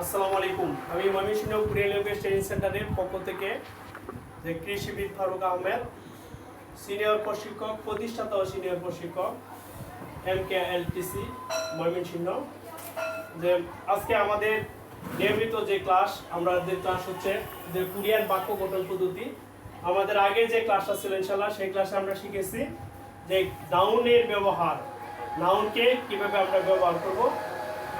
আসসালামু আলাইকুম। আমি ময়মনসিংহ কুরিয়ান ল্যাঙ্গুয়েজ ট্রেনিং সেন্টারের পক্ষ থেকে যে কৃষিবিদ ফারুক আহমেদ, সিনিয়র প্রশিক্ষক, প্রতিষ্ঠাতা ও সিনিয়র প্রশিক্ষক, M K L TC Mymensingh. যে আজকে আমাদের নিয়মিত যে ক্লাস আমাদের ক্লাস হচ্ছে যে কুরিয়ান বাক্য গঠন পদ্ধতি, আমাদের আগে যে ক্লাসটা ছিল ইনশাল্লাহ সেই ক্লাসে আমরা শিখেছি যে নাউনের ব্যবহার নাউনকে কীভাবে আমরা ব্যবহার করব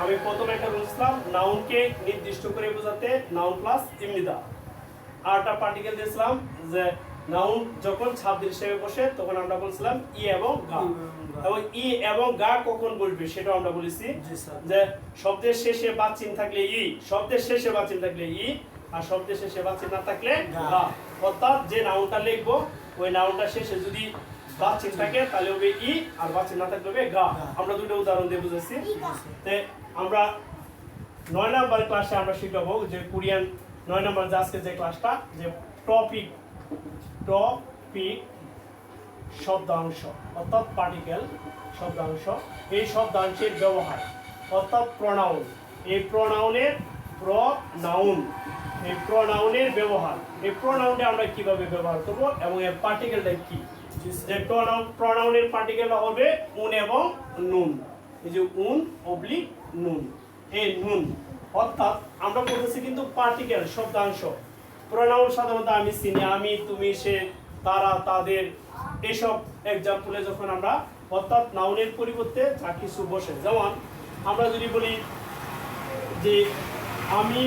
আমি প্রথমে একটা বলছিলাম নাউনকে নির্দিষ্ট করে বোঝাতে নাউন প্লাস ইমনিদা আর একটা পার্টিকেল দিয়েছিলাম যে নাউন যখন ছাব্দ হিসেবে বসে তখন আমরা বলছিলাম ই এবং গা। এবং ই এবং গা কখন বসবে সেটাও আমরা বলেছি যে শব্দের শেষে বা চিন থাকলে ই শব্দের শেষে বা চিন থাকলে ই আর শব্দের শেষে বা চিন না থাকলে। গা। অর্থাৎ যে নাউনটা লিখব ওই নাউনটা শেষে যদি বা চিন থাকে তাহলে হবে ই আর বা চিন না থাকলে হবে গা। গা। আমরা দুটো উদাহরণ দিয়ে বুঝেছি তে আমরা নয় নাম্বার ক্লাসে আমরা শিখাবো যে কোরিয়ান নয় নাম্বার যে আজকে যে ক্লাসটা যে টপিক টপিক শব্দাংশ অর্থাৎ পার্টিকেল শব্দাংশ। এই শব্দাংশের ব্যবহার অর্থাৎ প্রনাউন এই প্রনাউনের প্রনাউন এই প্রনাউনের ব্যবহার। এই প্রনাউনটা আমরা কীভাবে ব্যবহার করব এবং এর পার্টিকেলটা কি? প্রনাউনের পার্টিকেল হবে উন এবং নুন। এই যে উন অবলিক নুন। এই নুন, অর্থাৎ আমরা বলতেছি কিন্তু পার্টিকেল শব্দাংশ। প্রনাউন সাধারণত আমি চিনি, আমি, তুমি, সে, তারা, তাদের, এসব এক্সাম্পলে যখন আমরা, অর্থাৎ নাউনের পরিবর্তে যা কিছু বসে। যেমন, আমরা যদি বলি যে আমি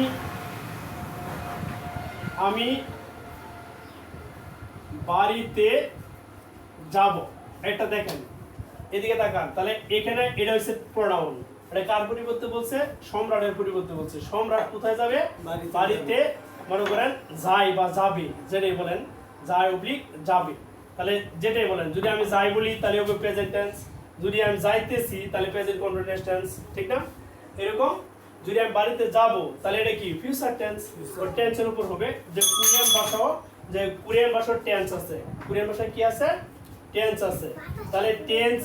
আমি বাড়িতে যাব। এটা দেখেন এদিকে তাকান। তাহলে এখানে এটা হচ্ছে প্রোনাউন এটা কার পরিবর্তে বলছে? সম্রাটের পরিবর্তে বলছে। সম্রাট কোথায় যাবে? বাড়িতে। বাড়িতে মনে করেন যাই বা যাবে যেটাই বলেন যাই অবলিক যাবে। তাহলে যেটাই বলেন যদি আমি যাই বলি তাহলে হবে প্রেজেন্ট টেন্স যদি আমি যাইতেছি তাহলে প্রেজেন্ট কন্টিনিউয়াস টেন্স ঠিক না? এরকম যদি আমি বাড়িতে যাব তাহলে এটা কি? ফিউচার টেন্স টেন্সের উপর হবে যে কোরিয়ান ভাষাও যে কোরিয়ান ভাষার টেন্স আছে। কোরিয়ান ভাষায় কি আছে? টেন্স আছে। তাহলে টেন্স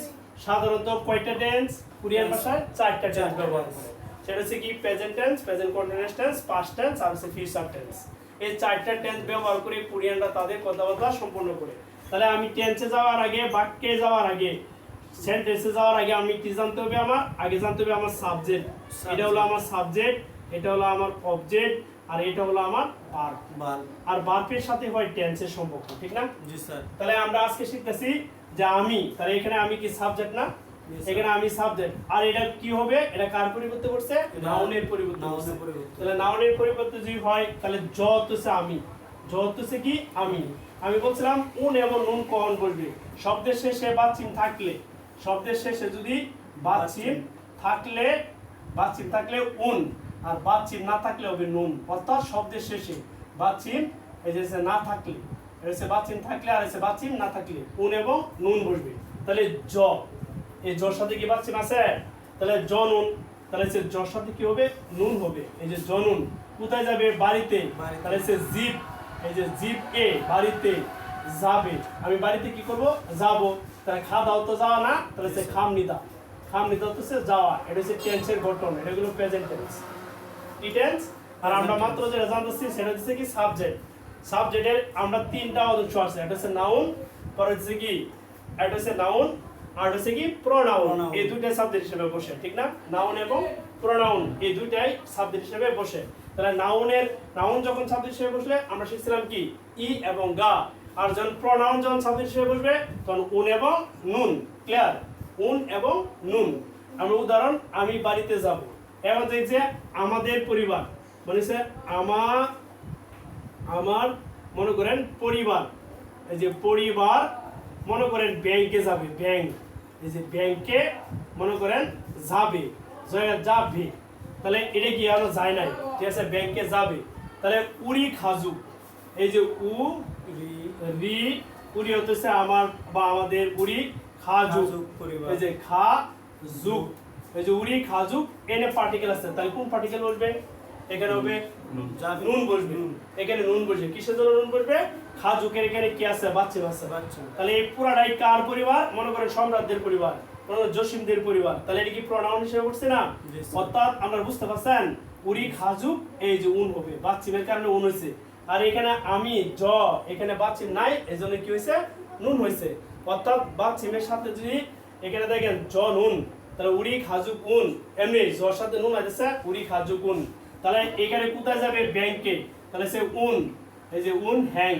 সাধারণত কয়টা টেন্স কোরিয়ান ভাষায় চারটা টেন্স ব্যবহার করে। সেটা হচ্ছে কি present tense present continuous tense past tense আর হচ্ছে ফিউচার টেন্স এই চারটা টেন্স ব্যবহার করে কোরিয়ানরা তাদের কথাবার্তা সম্পূর্ণ করে। তাহলে আমি টেন্সে যাওয়ার আগে বাক্যে যাওয়ার আগে সেন্টেন্সে যাওয়ার আগে আমি কি জানতে হবে আমার? আগে জানতে হবে আমার সাবজেক্ট এটা হলো আমার সাবজেক্ট এটা হলো আমার অবজেক্ট আর এটা হলো আমার বাল আর ভার্বের সাথে হয় টেন্সের সম্পর্ক ঠিক না? জি স্যার। তাহলে আমরা আজকে শিখতেছি যে আমি তাহলে এখানে আমি কি সাবজেক্ট না? এখানে আমি সাবজেক্ট আর এটা কি হবে? এটা কার পরিবর্তে করছে? নাউনের পরিবর্তে। তাহলে নাউনের পরিবর্তে যদি হয় তাহলে যত হচ্ছে আমি যত হচ্ছে কি? আমি। আমি বলছিলাম উন এবং নুন কখন বলবে? শব্দের শেষে বাচিম থাকলে শব্দের শেষে যদি বাচিম থাকলে বাচিম থাকলে উন। আর বাচিম না থাকলে হবে নুন। অর্থাৎ শব্দের শেষে বাচিম এই যে না থাকলে এসে বাচিম থাকলে আর এসে বাচিম না থাকলে উন এবং নুন বসবে। তাহলে জ এই জর সাথে কি বাচিম আছে? তাহলে জনুন তাহলে সে জর সাথে কি হবে? নুন হবে। এই যে জনুন কোথায় যাবে? বাড়িতে। তাহলে সে জিপ এই যে জিপ এ বাড়িতে যাবে। আমি বাড়িতে কি করব? যাব। তাহলে খা দাও তো যাওয়া না তাহলে সে খাম নিদা। খাম নিদা তো সে যাওয়া। এটা হচ্ছে টেন্সের গঠন এটা হলো প্রেজেন্ট টেন্স টেন্স আর আমরা মাত্র যেটা জানতেছি সেটা হচ্ছে কি সাবজেক্ট সাবজেক্টের আমরা তিনটা অংশ আছে এটা হচ্ছে নাউন পরে হচ্ছে কি এটা হচ্ছে নাউন আর হচ্ছে কি প্রোনাউন. এই দুইটাই সাবজেক্ট হিসেবে বসে ঠিক না? নাউন এবং প্রোনাউন এই দুইটাই সাবজেক্ট হিসেবে বসে। তাহলে নাউনের নাউন যখন সাবজেক্ট হিসেবে বসলে আমরা শিখছিলাম কি? ই এবং গা। আর যখন প্রোনাউন যখন সাবজেক্ট হিসেবে বসবে তখন উন এবং নুন ক্লিয়ার উন এবং নুন। আমরা উদাহরণ আমি বাড়িতে যাব। এখন দেখছে আমাদের পরিবার মানে আমার আমার মনে করেন পরিবার এই যে পরিবার মনে করেন ব্যাংকে যাবে ব্যাংক এই যে ব্যাংকে মনে করেন যাবে যাবে তাহলে এটা কি আরও যায় নাই ঠিক আছে ব্যাংকে যাবে তাহলে উড়ি খাজু এই যে উ রি উড়ি হতেছে আমার বা আমাদের উড়ি খাজু। এই যে খা জুক এই যে উড়ি খাজুক এনে পার্টিকেল আছে। তাহলে কোন পার্টিকেল বলবে এখানে হবে নুন। বসবে। এখানে নুন বসবে। কিসের জন্য নুন বসবে? খাজুকের এখানে কি আছে? বাচ্চা আছে বাচ্চা। তাহলে এই পুরাটাই কার পরিবার? মনে করেন সম্রাটদের পরিবার। মনে জসিমদের পরিবার। তাহলে এটা কি প্রোনাউন হিসেবে বসছে না? অর্থাৎ আমরা বুঝতে পারছেন উড়ি খাজুক এই যে উন হবে। বাচ্চিমের কারণে উন হয়েছে। আর এখানে আমি জ এখানে বাচ্চিম নাই এই জন্য কি হয়েছে? নুন হয়েছে। অর্থাৎ বাচ্চিমের সাথে যদি এখানে দেখেন জ নুন। তাহলে উড়ি খাজু উন, এমনি জর সাথে নুন আছে উড়ি খাজু উন। তাহলে এখানে কোথায় যাবে ব্যাংকে? তাহলে সে উন, এই যে উন হ্যাং।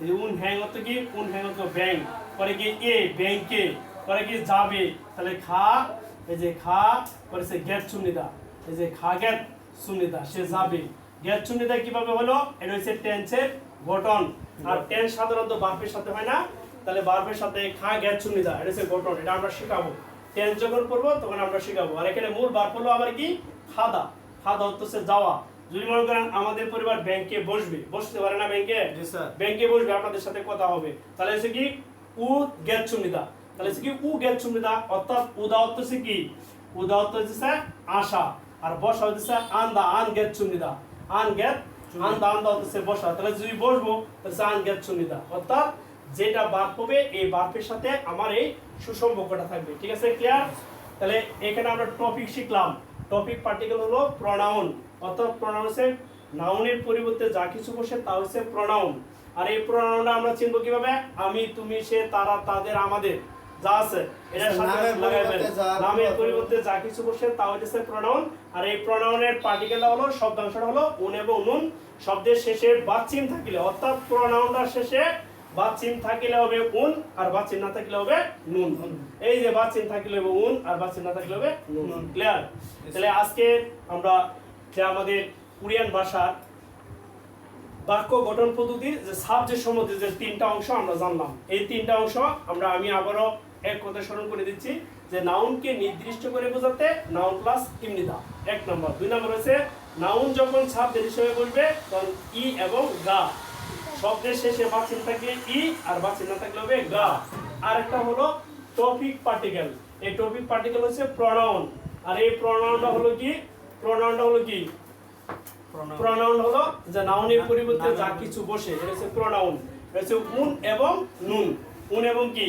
এই যে উন হ্যাং অর্থ কি? উন হ্যাং অর্থ ব্যাংক। পরে কি এ, ব্যাংকে। পরে কি যাবে? তাহলে খা, এই যে খা, পরে সে গ্যাস চুনিদা এই যে খা গ্যাস সুনিদা সে যাবে। গ্যাস চুনিদা কীভাবে হলো? এটা হচ্ছে টেন্সের গঠন। আর টেন্স সাধারণত বার্ফের সাথে হয় না। তাহলে বার্ফের সাথে খা গ্যাস চুনিদা এটা হচ্ছে গঠন, এটা আমরা শেখাবো। টেন্স যখন করব তখন আমরা শেখাবো। আর এখানে মূল বার্ফ হলো আমার কি? খাদা। খাদা হচ্ছে যাওয়া। যদি মনে করেন আমাদের পরিবার ব্যাংকে বসবে বসতে পারে না ব্যাংকে? ব্যাংকে বসবে আপনাদের সাথে কথা হবে। তাহলে হচ্ছে কি? উ গেট চুমিদা তাহলে হচ্ছে কি উ গেট চুমিদা অর্থাৎ উদা অর্থ হচ্ছে কি? উদা অর্থ হচ্ছে আশা। আর বসা হচ্ছে আন্দা আন গেট চুমিদা আন গেট আন্দা আন্দা হচ্ছে বসা। তাহলে যদি বসবো তাহলে আন গেট চুমিদা অর্থাৎ যেটা বাদ হবে এই বার্পের সাথে আমার এই সুসম্পর্কটা থাকবে। ঠিক আছে ক্লিয়ার তাহলে এখানে আমরা টপিক শিখলাম। টপিক পার্টিকেল হলো প্রনাউন অর্থাৎ প্রনাউন হচ্ছে নাউনের পরিবর্তে যা কিছু বসে তা হচ্ছে প্রনাউন আর এই প্রনাউনটা আমরা চিনবো কীভাবে? আমি তুমি সে তারা তাদের আমাদের। যা আছে এটা আচ্ছা, সাথে যা- নামের পরিবর্তে যা কিছু বসে তা হচ্ছে প্রনাউন আর এই প্রনাউনের পার্টিকেলটা হলো শব্দাংশটা হলো উন এবং নুন। শব্দের শেষে বাচিম থাকিলে অর্থাৎ প্রনাউনটার শেষে বাচিম থাকিলে হবে উন আর বাচিম না থাকিলে হবে নুন। এই যে বাচিম থাকিলে হবে উন আর বাচিম না থাকিলে হবে নুন। ক্লিয়ার তাহলে আজকে আমরা যে আমাদের কোরিয়ান ভাষার বাক্য গঠন পদ্ধতির যে সাবজেক্ট সম্বন্ধে যে তিনটা অংশ আমরা জানলাম এই তিনটা অংশ আমরা আমি আবারও এক কথা স্মরণ করে দিচ্ছি যে নাউনকে নির্দিষ্ট করে বোঝাতে নাউন প্লাস ইমনিদা এক নম্বর দুই নম্বর হচ্ছে নাউন যখন সাবজেক্ট হিসেবে বলবে তখন ই এবং গা। শব্দের শেষে বাচিন থাকলে ই আর বাচিন না থাকলে হবে গা। আর একটা হলো টপিক পার্টিকেল এই টপিক পার্টিকেল হচ্ছে প্রনাউন আর এই প্রনাউনটা হলো কি? প্রনাউনটা হলো কি? প্রনাউন হলো যে নাউনের পরিবর্তে যা কিছু বসে এটা হচ্ছে প্রনাউন হচ্ছে উন এবং নুন। উন এবং কি?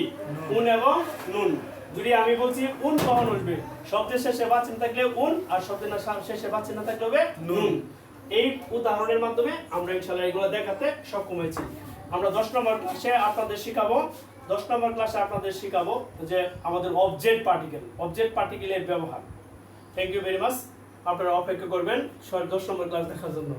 উন এবং নুন। যদি আমি বলছি উন কখন উঠবে? শব্দের শেষে বাচ্চেন থাকলে উন আর শব্দের শেষে বাচ্চেন না থাকলে হবে নুন। এই উদাহরণের মাধ্যমে আমরা ইনশাল্লাহ এগুলো দেখাতে সক্ষম হয়েছি। আমরা দশ নম্বর ক্লাসে আপনাদের শিখাবো, দশ নম্বর ক্লাসে আপনাদের শিখাবো যে আমাদের অবজেক্ট পার্টিকেল অবজেক্ট পার্টিকেলের ব্যবহার। থ্যাংক ইউ ভেরি মাচ আপনারা অপেক্ষা করবেন, সবাই দশ নম্বর ক্লাস দেখার জন্য।